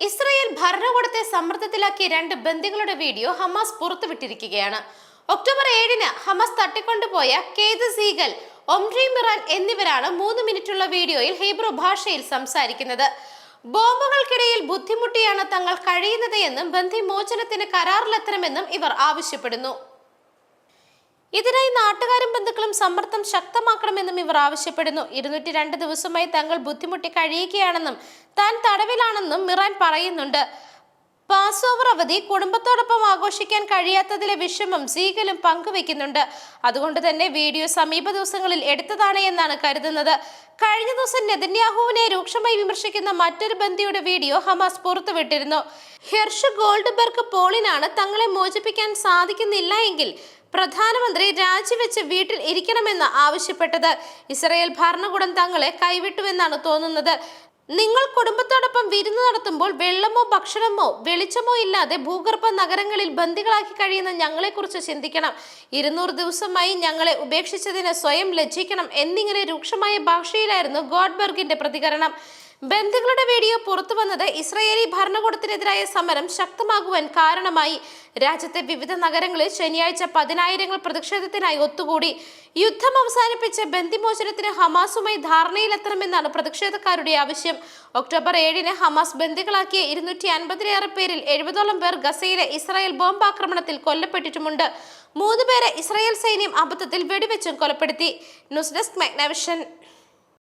Israel ഭരണകൂടത്തെ സമ്മർദ്ദത്തിലാക്കിയ രണ്ട് ബന്ദികളുടെ വീഡിയോ ഹമാസ് പുറത്തുവിട്ടിരിക്കുകയാണ്. ഒക്ടോബർ ഏഴിന് ഹമാസ് തട്ടിക്കൊണ്ടുപോയ കേത് സീഗൽ ഒംഡ്രി മിറാൻ എന്നിവരാണ് മൂന്ന് മിനിറ്റുള്ള വീഡിയോയിൽ ഹീബ്രു ഭാഷയിൽ സംസാരിക്കുന്നത്. ബോംബുകൾക്കിടയിൽ ബുദ്ധിമുട്ടിയാണ് തങ്ങൾ കഴിയുന്നത് എന്നും ബന്ധിമോചനത്തിന് കരാറിലെത്തണമെന്നും ഇവർ ആവശ്യപ്പെടുന്നു. ഇതിനായി നാട്ടുകാരും ബന്ധുക്കളും സമ്മർദ്ദം ശക്തമാക്കണമെന്നും ഇവർ ആവശ്യപ്പെടുന്നു. ഇരുന്നൂറ്റി രണ്ട് ദിവസമായി തങ്ങൾ ബുദ്ധിമുട്ടി കഴിയുകയാണെന്നും താൻ തടവിലാണെന്നും മിറാൻ പറയുന്നുണ്ട്. പാസ് ഓവർ അവധി കുടുംബത്തോടൊപ്പം ആഘോഷിക്കാൻ കഴിയാത്തതിലെ വിഷമം സീഗലും പങ്കുവെക്കുന്നുണ്ട് അതുകൊണ്ട് തന്നെ വീഡിയോ സമീപ ദിവസങ്ങളിൽ എടുത്തതാണ് എന്നാണ് കരുതുന്നത്. കഴിഞ്ഞ ദിവസം നെതന്യാഹുവിനെ രൂക്ഷമായി വിമർശിക്കുന്ന മറ്റൊരു ബന്ദിയുടെ വീഡിയോ ഹമാസ് പുറത്തുവിട്ടിരുന്നു. ഹെർഷ് ഗോൾഡ്ബർഗ് പോളിനാണ് തങ്ങളെ മോചിപ്പിക്കാൻ സാധിക്കുന്നില്ല എങ്കിൽ പ്രധാനമന്ത്രി രാജിവെച്ച് വീട്ടിൽ ഇരിക്കണമെന്ന് ആവശ്യപ്പെട്ടത്. ഇസ്രയേൽ ഭരണകൂടം തങ്ങളെ കൈവിട്ടുവെന്നാണ് തോന്നുന്നത്. നിങ്ങൾ കുടുംബത്തോടൊപ്പം വിരുന്ന് നടത്തുമ്പോൾ വെള്ളമോ ഭക്ഷണമോ വെളിച്ചമോ ഇല്ലാതെ ഭൂഗർഭ നഗരങ്ങളിൽ ബന്ദികളാക്കി കഴിയുന്ന ഞങ്ങളെക്കുറിച്ച് ചിന്തിക്കണം. ഇരുന്നൂറ് ദിവസമായി ഞങ്ങളെ ഉപേക്ഷിച്ചതിന് സ്വയം ലജ്ജിക്കണം എന്നിങ്ങനെ രൂക്ഷമായ ഭാഷയിലായിരുന്നു ഗോഡ്ബർഗിന്റെ പ്രതികരണം. ബന്ദികളുടെ വീഡിയോ പുറത്തു വന്നത് ഇസ്രയേലി ഭരണകൂടത്തിനെതിരായ സമരം ശക്തമാകുവാൻ കാരണമായി. രാജ്യത്തെ വിവിധ നഗരങ്ങളിൽ ശനിയാഴ്ച പതിനായിരങ്ങൾ പ്രതിഷേധത്തിനായി ഒത്തുകൂടി. യുദ്ധം അവസാനിപ്പിച്ച് ബന്ദിമോചനത്തിന് ഹമാസുമായി ധാരണയിലെത്തണമെന്നാണ് പ്രതിഷേധക്കാരുടെ ആവശ്യം. ഒക്ടോബർ ഏഴിന് ഹമാസ് ബന്ദികളാക്കിയ ഇരുന്നൂറ്റി അൻപതിലേറെ പേരിൽ എഴുപതോളം പേർ ഗസയിലെ ഇസ്രായേൽ ബോംബാക്രമണത്തിൽ കൊല്ലപ്പെട്ടിട്ടുമുണ്ട്. മൂന്ന് പേരെ ഇസ്രായേൽ സൈന്യം അബദ്ധത്തിൽ വെടിവെച്ചും കൊലപ്പെടുത്തി. News desk Magnavision